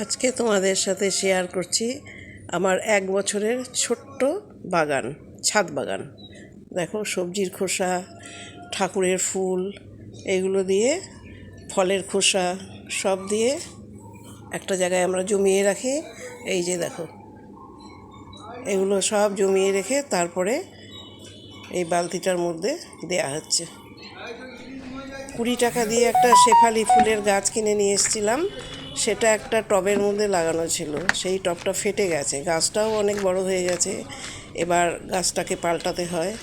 আজকে তোমাদের সাথে শেয়ার করছি আমার এক বছরের ছোট্ট বাগান, ছাদ বাগান। দেখো সবজির খোসা, ঠাকুরের ফুল, এগুলো দিয়ে ফলের খোসা, সব দিয়ে একটা জায়গায় আমরা জমিয়ে রাখি। এই যে দেখো, এগুলো সব জমিয়ে রেখে তারপরে এই বালতিটার মধ্যে দেয়া হচ্ছে। কুড়ি টাকা দিয়ে একটা শেফালি ফুলের গাছ কিনে নিয়ে এসেছিলাম। সেটা একটা টবের মধ্যে লাগানো ছিল। সেই টবটা ফেটে গেছে। গাছটাও অনেক বড় হয়ে গেছে। এবার গাছটাকে পাল্টাতে হয়।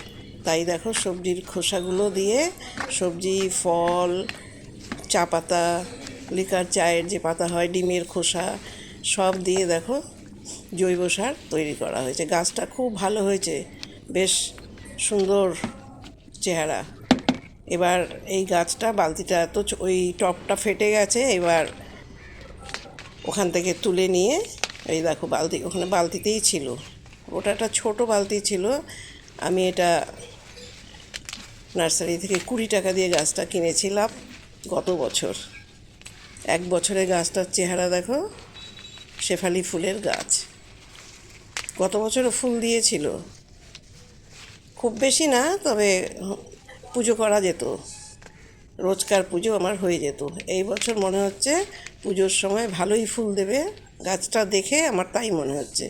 তাই দেখো সবজির খোসাগুলো দিয়ে সবজি, ফল, চা পাতা, লিকার চায়ের যে পাতা হয়, ডিমের খোসা, সব দিয়ে দেখো জৈব সার তৈরি করা হয়েছে। গাছটা খুব ভালো হয়েছে। বেশ সুন্দর চেহারা। এবার এই গাছটা, বালতিটা তো ওই টপটা ফেটে গেছে। এবার ওখান থেকে তুলে নিয়ে, এই দেখো বালতি, ওখানে বালতিতেই ছিল। ওটা একটা ছোটো বালতি ছিল। আমি এটা নার্সারি থেকে কুড়ি টাকা দিয়ে গাছটা কিনেছিলাম গত বছর। এক বছরে গাছটার চেহারা দেখো, শেফালি ফুলের গাছ। গত বছরও ফুল দিয়েছিল। খুব বেশি না, তবে পুজো করা যেত। রোজকার পুজো আমার হয়ে যেত। এই বছর মনে হচ্ছে পুজোর সময় ভালোই ফুল দেবে। গাছটা দেখে আমার তাই মনে হচ্ছে।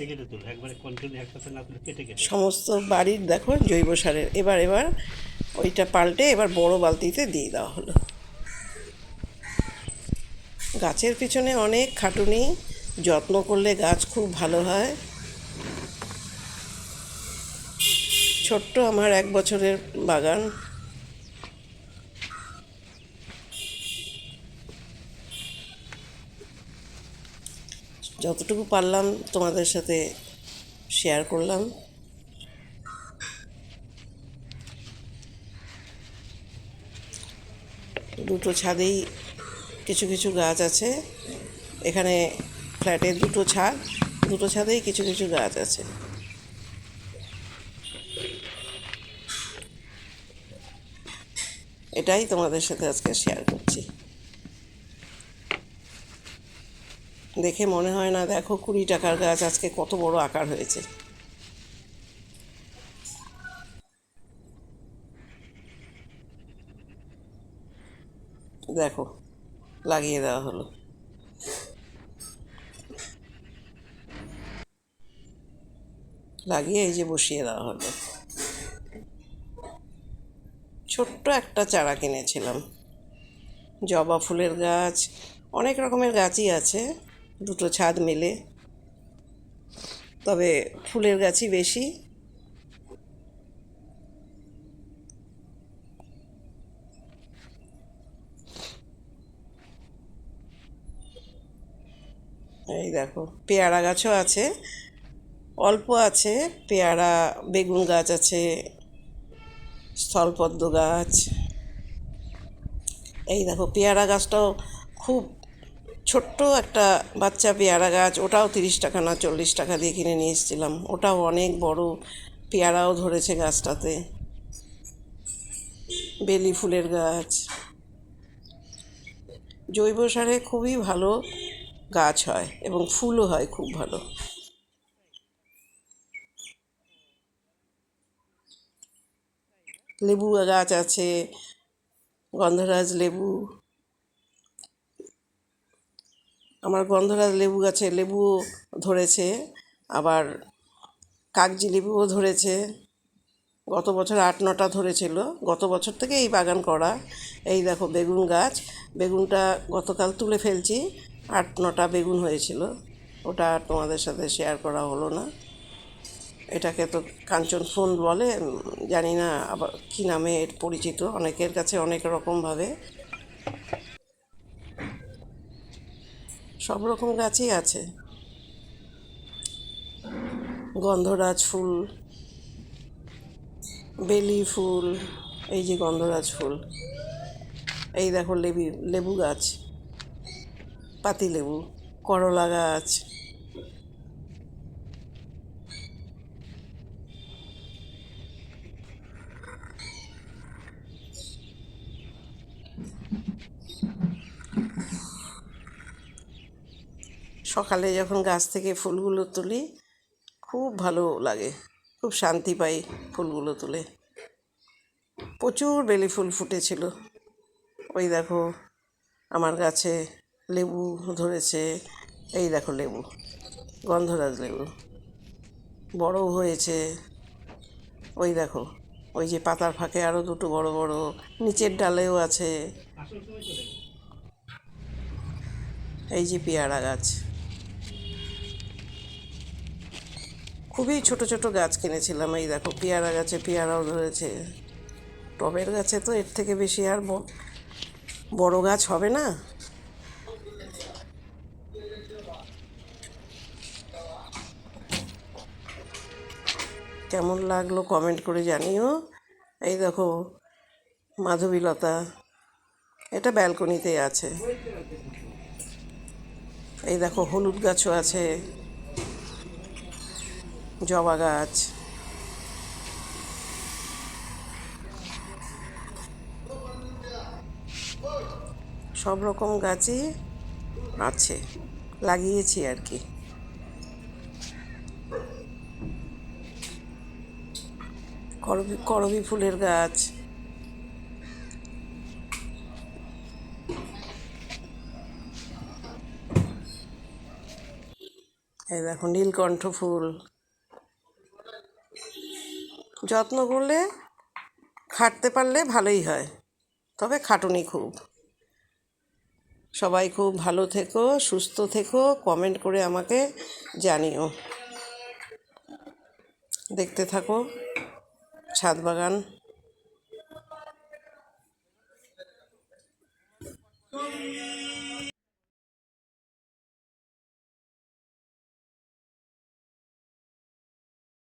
সমস্ত বাড়ির দেখো জৈব সারের। এবার এবার ওইটা পাল্টে এবার বড় বালতিতে দিয়ে দেওয়া হলো। গাছের পিছনে অনেক খাটুনি। যত্ন করলে গাছ খুব ভালো হয়। ছোট্ট আমার এক বছরের বাগান। যতটুকু পারলাম তোমাদের সাথে শেয়ার করলাম। দুটো ছাদেই কিছু কিছু গাছ আছে। এখানে ফ্ল্যাটে দুটো ছাদ, দুটো ছাদেই কিছু কিছু গাছ আছে। এটাই তোমাদের সাথে আজকে শেয়ার করছি। দেখে মনে হয় না, দেখো কুড়ি টাকার গাছ আজকে কত বড় আকার হয়েছে। দেখো, লাগিয়ে দেওয়া হলো। লাগিয়ে এই যে বসিয়ে দেওয়া হলো। ছোট্ট একটা চারা কিনেছিলাম। জবা ফুলের গাছ, অনেক রকমের গাছই আছে। দুটো ছাদ মিলে। তবে ফুলের গাছই বেশি। এই দেখো, পেয়ারা গাছও আছে। অল্প আছে, পেয়ারা, বেগুন গাছ আছে, স্থলপদ্ম গাছ। এই দেখো, পেয়ারা গাছটাও খুব ছোট্ট একটা বাচ্চা পেয়ারা গাছ, ওটাও তিরিশ টাকা না চল্লিশ টাকা দিয়ে কিনে নিয়ে এসেছিলাম। ওটাও অনেক বড় পেয়ারাও ধরেছে গাছটাতে। বেলি ফুলের গাছ। জৈব সারে খুবই ভালো গাছ হয় এবং ফুলও হয় খুব ভালো। লেবু গাছ আছে, গন্ধরাজ লেবু। আমার গন্ধরাজ লেবু গাছে লেবুও ধরেছে, আবার কাগজি লেবুও ধরেছে। গত বছর আট, নটা ধরেছিল। গত বছর থেকে এই বাগান করা। এই দেখো বেগুন গাছ। বেগুনটা গতকাল তুলে ফেলছি। আট, নটা বেগুন হয়েছিল। ওটা তোমাদের সাথে শেয়ার করা হলো না। এটাকে তো কাঞ্চন ফুল বলে জানি না আবার কী নামে এর পরিচিত। অনেকের কাছে অনেক রকমভাবে। সব রকম গাছই আছে। গন্ধরাজ ফুল, বেলি ফুল, এই যে গন্ধরাজ ফুল, এই দেখো লেবু লেবু গাছ পাতি লেবু করলা গাছ সকালে যখন গাছ থেকে ফুলগুলো তুলি, খুব ভালো লাগে। খুব শান্তি পাই ফুলগুলো তুলে। প্রচুর বেলি ফুল ফুটেছিল। ওই দেখো, আমার গাছে লেবু ধরেছে। এই দেখো লেবু, গন্ধরাজ লেবু। বড়ও হয়েছে। ওই দেখো, ওই যে পাতার ফাঁকে আরও দুটো বড় বড়, নিচের ডালেও আছে। এই যে পেয়ারা গাছ। খুবই ছোট ছোট গাছ কিনেছিলাম, এই দেখো, পেয়ারা গাছে পেয়ারাও ধরেছে। টবের গাছে তো এর থেকে বেশি আর বড় গাছ হবে না? কেমন লাগল কমেন্ট করে জানিও। এই দেখো, মাধবীলতা, এটা ব্যালকনিতে আছে। এই দেখো, হলুদ গাছও আছে। জবা গাছ। সব রকম গাছই আছে, লাগিয়েছি আর কি। করবি ফুলের গাছ। এই দেখো নীলকণ্ঠ ফুল। যত্ন করলে খাটতে পারলে ভালোই হয়। তবে খাটুনি খুব। সবাই খুব ভালো থেকো, সুস্থ থেকো কমেন্ট করে আমাকে জানিও। দেখতে থাকো, ছাদ বাগান।